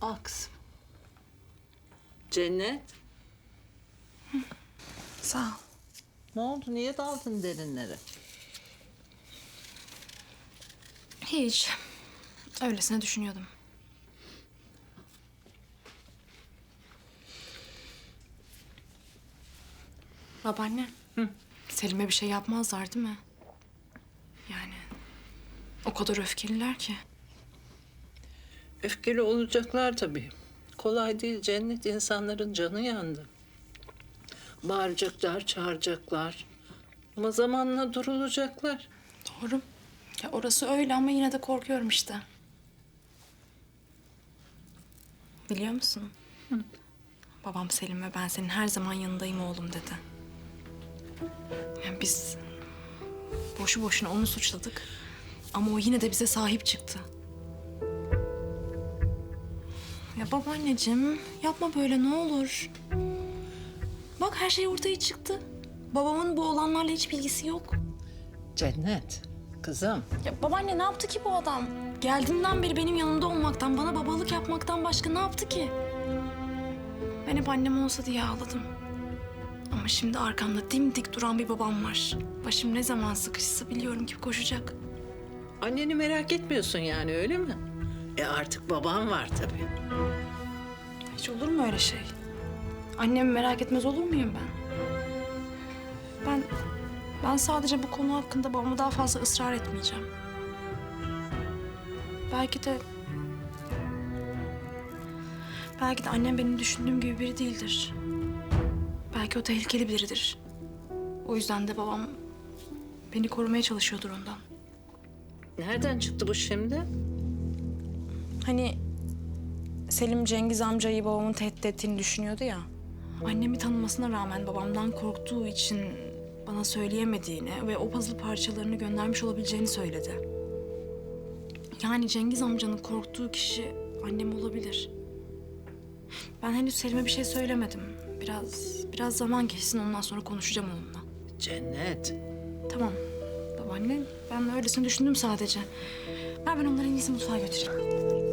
Al kızım. Cennet. Sağ ol. Ne oldu? Niye daldın derinlere? Hiç. Öylesine düşünüyordum. Babaanne. Selim'e bir şey yapmazlar değil mi? Yani o kadar öfkeliler ki. Öfkeli olacaklar tabii. Kolay değil cennet. insanların canı yandı. Bağıracaklar, çağıracaklar. Ama zamanla durulacaklar. Doğru. Ya orası öyle ama yine de korkuyorum işte. Biliyor musun? Babam Selim'e ben senin her zaman yanındayım oğlum dedi. Yani biz boşu boşuna onu suçladık. Ama o yine de bize sahip çıktı. Ya babaanneciğim yapma böyle ne olur. Bak her şey ortaya çıktı. Babamın bu olanlarla hiç bilgisi yok. Cennet, kızım. Ya babaanne ne yaptı ki bu adam? Geldiğinden beri benim yanımda olmaktan, bana babalık yapmaktan başka ne yaptı ki? Ben hep annem olsa diye ağladım. Ama şimdi arkamda dimdik duran bir babam var. Başım ne zaman sıkışsa biliyorum ki koşacak. Anneni merak etmiyorsun yani öyle mi? E artık baban var tabii. Hiç olur mu öyle şey? Annemi merak etmez olur muyum ben? Ben ben sadece bu konu hakkında babama daha fazla ısrar etmeyeceğim. Belki de belki de annem benim düşündüğüm gibi biri değildir. Belki o tehlikeli biridir. O yüzden de babam beni korumaya çalışıyordur ondan. Nereden çıktı bu şimdi? Hani Selim Cengiz amcayı babamın tehdit ettiğini düşünüyordu ya. Annemi tanımasına rağmen babamdan korktuğu için bana söyleyemediğini ve o puzzle parçalarını göndermiş olabileceğini söyledi. Yani Cengiz amcanın korktuğu kişi annem olabilir. Ben henüz Selim'e bir şey söylemedim. Biraz biraz zaman geçsin ondan sonra konuşacağım onunla. Cennet. Tamam babaanne ben öylesine düşündüm sadece. Ver ben onları en iyisi mutfağa götüreyim.